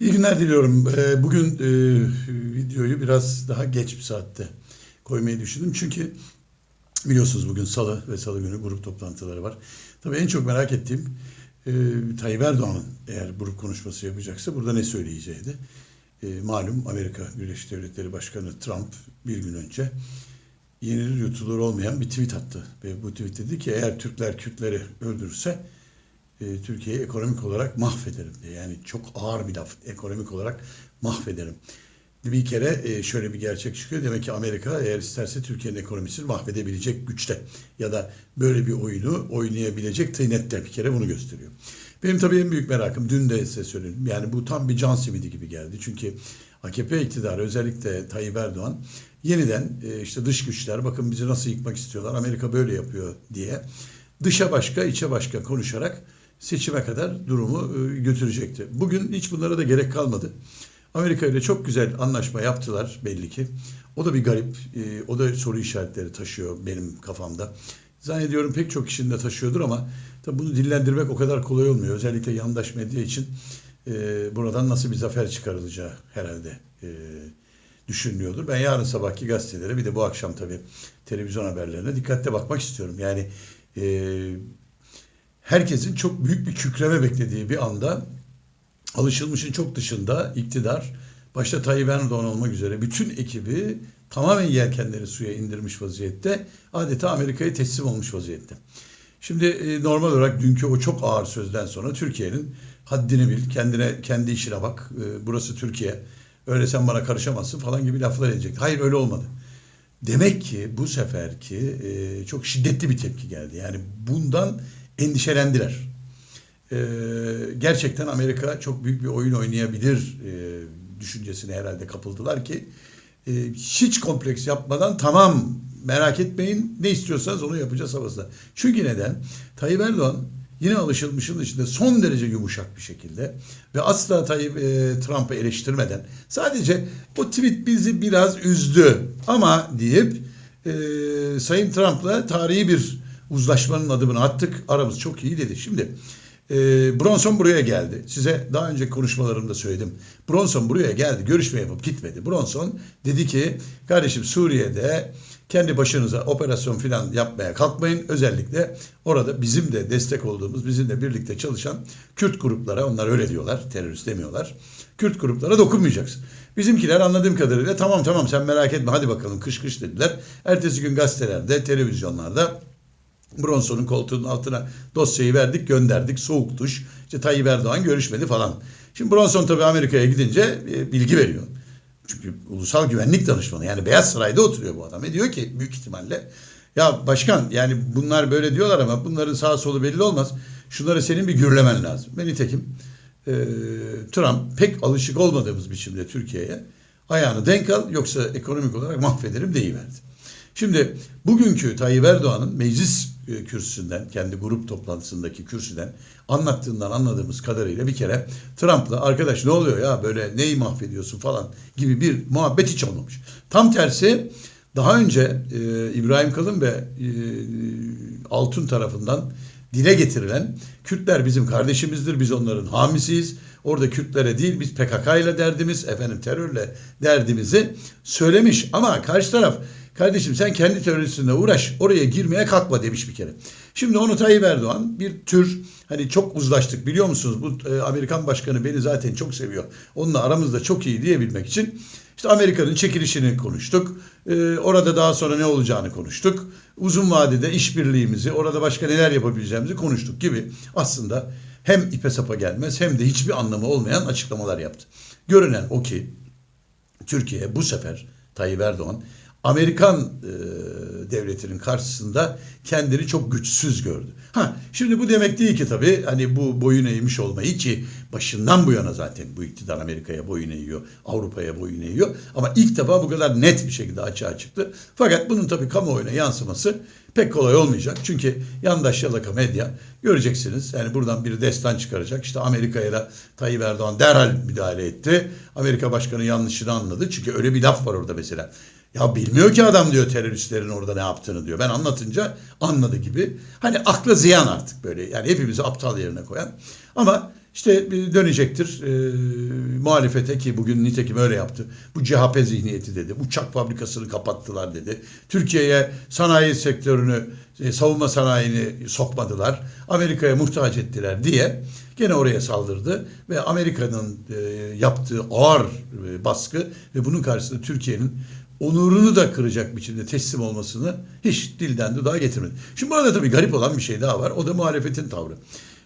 İyi günler diliyorum. Ee, Bugün e, videoyu biraz daha geç bir saatte koymayı düşündüm. Çünkü biliyorsunuz bugün salı ve salı günü grup toplantıları var. Tabii en çok merak ettiğim e, Tayyip Erdoğan'ın eğer grup konuşması yapacaksa burada ne söyleyeceğiydi. E, malum Amerika Birleşik Devletleri Başkanı Trump bir gün önce yenilir yutulur olmayan bir tweet attı. Ve bu tweet dedi ki eğer Türkler Kürtleri öldürürse e, Türkiye'yi ekonomik olarak mahvederim diye. Yani çok ağır bir laf. Ekonomik olarak mahvederim. Bir kere e, şöyle bir gerçek çıkıyor. Demek ki Amerika eğer isterse Türkiye'nin ekonomisini mahvedebilecek güçte. Ya da böyle bir oyunu oynayabilecek tıynette bir kere bunu gösteriyor. Benim tabii en büyük merakım dün de size söyledim. Yani bu tam bir can simidi gibi geldi. Çünkü AKP iktidarı özellikle Tayyip Erdoğan yeniden e, işte dış güçler bakın bizi nasıl yıkmak istiyorlar. Amerika böyle yapıyor diye dışa başka içe başka konuşarak seçime kadar durumu e, götürecekti. Bugün hiç bunlara da gerek kalmadı. Amerika ile çok güzel anlaşma yaptılar belli ki. O da bir garip, e, o da soru işaretleri taşıyor benim kafamda. Zannediyorum pek çok kişinin de taşıyordur ama tabii bunu dillendirmek o kadar kolay olmuyor. Özellikle yandaş medya için e, buradan nasıl bir zafer çıkarılacağı herhalde düşünülüyordur. Ben yarın sabahki gazetelere bir de bu akşam tabii televizyon haberlerine dikkatle bakmak istiyorum. Yani herkesin çok büyük bir kükreme beklediği bir anda alışılmışın çok dışında iktidar başta Tayyip Erdoğan olmak üzere bütün ekibi tamamen yelkenleri suya indirmiş vaziyette adeta Amerika'ya teslim olmuş vaziyette. Şimdi e, normal olarak dünkü o çok ağır sözden sonra Türkiye'nin haddini bil, kendine kendi işine bak. E, burası Türkiye. Öyle sen bana karışamazsın falan gibi laflar edecek. Hayır öyle olmadı. Demek ki bu seferki e, çok şiddetli bir tepki geldi. Yani bundan endişelendiler. E, gerçekten Amerika çok büyük bir oyun oynayabilir e, düşüncesine herhalde kapıldılar ki e, hiç kompleks yapmadan tamam merak etmeyin ne istiyorsanız onu yapacağız havasında. Çünkü neden? Tayyip Erdoğan yine alışılmışın içinde son derece yumuşak bir şekilde ve asla Tayyip e, Trump'ı eleştirmeden sadece o tweet bizi biraz üzdü ama deyip e, Sayın Trump'la tarihi bir uzlaşmanın adımını attık. Aramız çok iyi dedi. Şimdi e, Bronson buraya geldi. Size daha önce konuşmalarımda söyledim. Bronson buraya geldi. Görüşme yapıp gitmedi. Bronson dedi ki kardeşim Suriye'de kendi başınıza operasyon falan yapmaya kalkmayın. Özellikle orada bizim de destek olduğumuz, bizimle birlikte çalışan Kürt gruplara, onlar öyle diyorlar, terörist demiyorlar. Kürt gruplara dokunmayacaksın. Bizimkiler anladığım kadarıyla tamam tamam sen merak etme hadi bakalım kış kış dediler. Ertesi gün gazetelerde, televizyonlarda Bronson'un koltuğunun altına dosyayı verdik, gönderdik. Soğuk duş. İşte Tayyip Erdoğan görüşmedi falan. Şimdi Bronson tabii Amerika'ya gidince e, bilgi veriyor. Çünkü ulusal güvenlik danışmanı yani Beyaz Saray'da oturuyor bu adam. Ve diyor ki büyük ihtimalle ya başkan yani bunlar böyle diyorlar ama bunların sağ solu belli olmaz. Şunları senin bir gürlemen lazım. Ve nitekim e, Trump pek alışık olmadığımız biçimde Türkiye'ye ayağını denk al yoksa ekonomik olarak mahvederim deyiverdi. Şimdi bugünkü Tayyip Erdoğan'ın meclis e, kürsüsünden, kendi grup toplantısındaki kürsüden anlattığından anladığımız kadarıyla bir kere Trump'la arkadaş ne oluyor ya böyle neyi mahvediyorsun falan gibi bir muhabbet hiç olmamış. Tam tersi daha önce e, İbrahim Kalın ve e, Altun tarafından dile getirilen Kürtler bizim kardeşimizdir, biz onların hamisiyiz. Orada Kürtlere değil biz PKK ile derdimiz, efendim terörle derdimizi söylemiş. Ama karşı taraf kardeşim sen kendi teröristine uğraş oraya girmeye kalkma demiş bir kere. Şimdi onu Tayyip Erdoğan bir tür hani çok uzlaştık biliyor musunuz? Bu e, Amerikan başkanı beni zaten çok seviyor. Onunla aramızda çok iyi diyebilmek için işte Amerika'nın çekilişini konuştuk. Ee, orada daha sonra ne olacağını konuştuk. Uzun vadede işbirliğimizi, orada başka neler yapabileceğimizi konuştuk gibi aslında hem ipe sapa gelmez hem de hiçbir anlamı olmayan açıklamalar yaptı. Görünen o ki Türkiye bu sefer Tayyip Erdoğan Amerikan e, devletinin karşısında kendini çok güçsüz gördü. Ha şimdi bu demek değil ki tabii hani bu boyun eğmiş olmayı ki başından bu yana zaten bu iktidar Amerika'ya boyun eğiyor, Avrupa'ya boyun eğiyor. Ama ilk defa bu kadar net bir şekilde açığa çıktı. Fakat bunun tabii kamuoyuna yansıması pek kolay olmayacak. Çünkü yandaş yalaka medya göreceksiniz. Yani buradan bir destan çıkaracak. İşte Amerika'ya da Tayyip Erdoğan derhal müdahale etti. Amerika Başkanı yanlışını anladı. Çünkü öyle bir laf var orada mesela. Ya bilmiyor ki adam diyor teröristlerin orada ne yaptığını diyor. Ben anlatınca anladı gibi. Hani akla ziyan artık böyle. Yani hepimizi aptal yerine koyan. Ama işte dönecektir e, muhalefete ki bugün nitekim öyle yaptı. Bu CHP zihniyeti dedi. Uçak fabrikasını kapattılar dedi. Türkiye'ye sanayi sektörünü, e, savunma sanayini sokmadılar. Amerika'ya muhtaç ettiler diye gene oraya saldırdı ve Amerika'nın e, yaptığı ağır e, baskı ve bunun karşısında Türkiye'nin onurunu da kıracak biçimde teslim olmasını hiç dilden dudağa getirmedi. Şimdi burada tabii garip olan bir şey daha var. O da muhalefetin tavrı.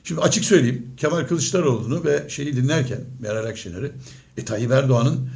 Şimdi açık söyleyeyim Kemal Kılıçdaroğlu'nu ve şeyi dinlerken Meral Akşener'i e, Tayyip Erdoğan'ın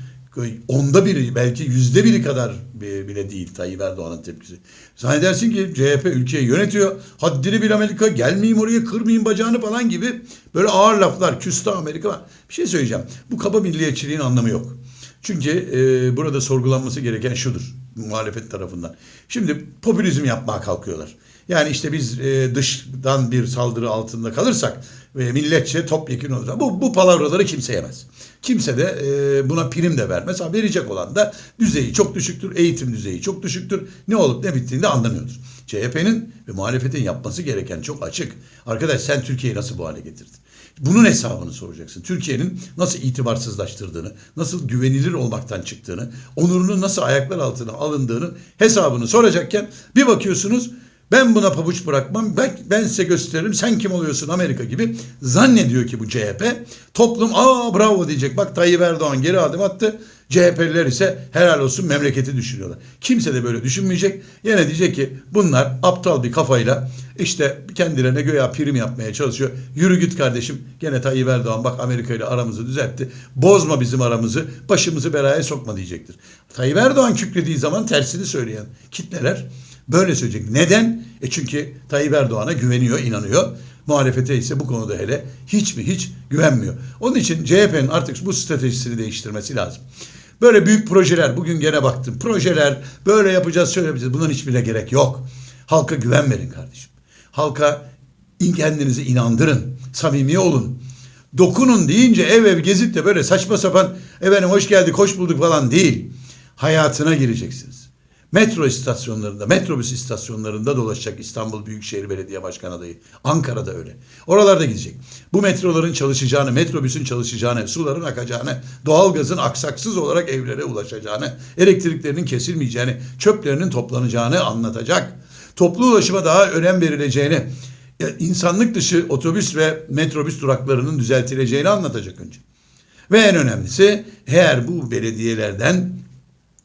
onda biri belki yüzde biri kadar bile değil Tayyip Erdoğan'ın tepkisi. Zannedersin ki CHP ülkeyi yönetiyor. Haddini bil Amerika gelmeyeyim oraya kırmayayım bacağını falan gibi böyle ağır laflar küstah Amerika. Bir şey söyleyeceğim. Bu kaba milliyetçiliğin anlamı yok. Çünkü e, burada sorgulanması gereken şudur muhalefet tarafından. Şimdi popülizm yapmaya kalkıyorlar. Yani işte biz e, dıştan bir saldırı altında kalırsak ve milletçe topyekun olur. Bu, bu palavraları kimse yemez. Kimse de e, buna prim de vermez. Ha, verecek olan da düzeyi çok düşüktür, eğitim düzeyi çok düşüktür. Ne olup ne bittiğini de anlamıyordur. CHP'nin ve muhalefetin yapması gereken çok açık. Arkadaş sen Türkiye'yi nasıl bu hale getirdin? Bunun hesabını soracaksın. Türkiye'nin nasıl itibarsızlaştırdığını, nasıl güvenilir olmaktan çıktığını, onurunun nasıl ayaklar altına alındığını hesabını soracakken bir bakıyorsunuz ben buna pabuç bırakmam. Ben, ben size gösteririm. Sen kim oluyorsun Amerika gibi. Zannediyor ki bu CHP. Toplum aa bravo diyecek. Bak Tayyip Erdoğan geri adım attı. CHP'liler ise helal olsun memleketi düşünüyorlar. Kimse de böyle düşünmeyecek. Yine diyecek ki bunlar aptal bir kafayla işte kendilerine göya prim yapmaya çalışıyor. Yürü git kardeşim. Gene Tayyip Erdoğan bak Amerika ile aramızı düzeltti. Bozma bizim aramızı. Başımızı belaya sokma diyecektir. Tayyip Erdoğan kükrediği zaman tersini söyleyen kitleler Böyle söyleyecek. Neden? E çünkü Tayyip Erdoğan'a güveniyor, inanıyor. Muhalefete ise bu konuda hele hiç mi hiç güvenmiyor. Onun için CHP'nin artık bu stratejisini değiştirmesi lazım. Böyle büyük projeler, bugün gene baktım. Projeler, böyle yapacağız, şöyle yapacağız. Bunların hiçbirine gerek yok. Halka güven verin kardeşim. Halka kendinizi inandırın. Samimi olun. Dokunun deyince ev ev gezip de böyle saçma sapan efendim hoş geldik, hoş bulduk falan değil. Hayatına gireceksiniz metro istasyonlarında, metrobüs istasyonlarında dolaşacak İstanbul Büyükşehir Belediye Başkan adayı. Ankara'da öyle. Oralarda gidecek. Bu metroların çalışacağını, metrobüsün çalışacağını, suların akacağını, doğalgazın aksaksız olarak evlere ulaşacağını, elektriklerinin kesilmeyeceğini, çöplerinin toplanacağını anlatacak. Toplu ulaşıma daha önem verileceğini, insanlık dışı otobüs ve metrobüs duraklarının düzeltileceğini anlatacak önce. Ve en önemlisi eğer bu belediyelerden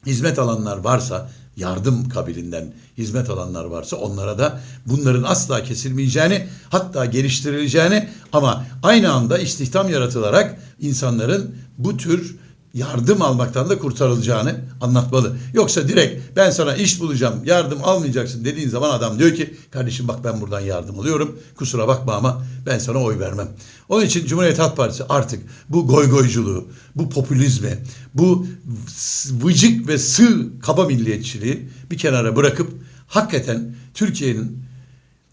hizmet alanlar varsa yardım kabilinden hizmet alanlar varsa onlara da bunların asla kesilmeyeceğini hatta geliştirileceğini ama aynı anda istihdam yaratılarak insanların bu tür yardım almaktan da kurtarılacağını anlatmalı. Yoksa direkt ben sana iş bulacağım yardım almayacaksın dediğin zaman adam diyor ki kardeşim bak ben buradan yardım alıyorum kusura bakma ama ben sana oy vermem. Onun için Cumhuriyet Halk Partisi artık bu goygoyculuğu, bu popülizmi, bu vıcık ve sığ kaba milliyetçiliği bir kenara bırakıp hakikaten Türkiye'nin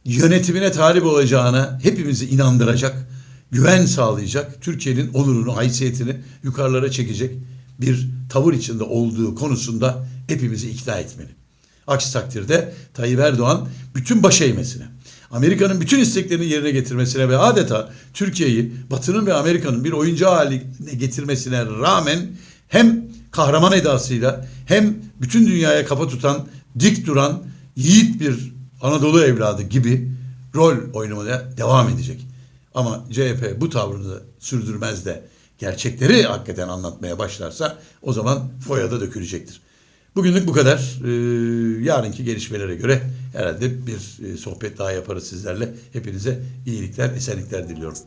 yönetimine talip olacağına hepimizi inandıracak güven sağlayacak, Türkiye'nin onurunu, haysiyetini yukarılara çekecek bir tavır içinde olduğu konusunda hepimizi ikna etmeli. Aksi takdirde Tayyip Erdoğan bütün baş eğmesine, Amerika'nın bütün isteklerini yerine getirmesine ve adeta Türkiye'yi Batı'nın ve Amerika'nın bir oyuncağı haline getirmesine rağmen hem kahraman edasıyla hem bütün dünyaya kafa tutan, dik duran, yiğit bir Anadolu evladı gibi rol oynamaya devam edecek. Ama CHP bu tavrını sürdürmez de gerçekleri hakikaten anlatmaya başlarsa o zaman foyada dökülecektir. Bugünlük bu kadar. Ee, yarınki gelişmelere göre herhalde bir e, sohbet daha yaparız sizlerle. Hepinize iyilikler, esenlikler diliyorum.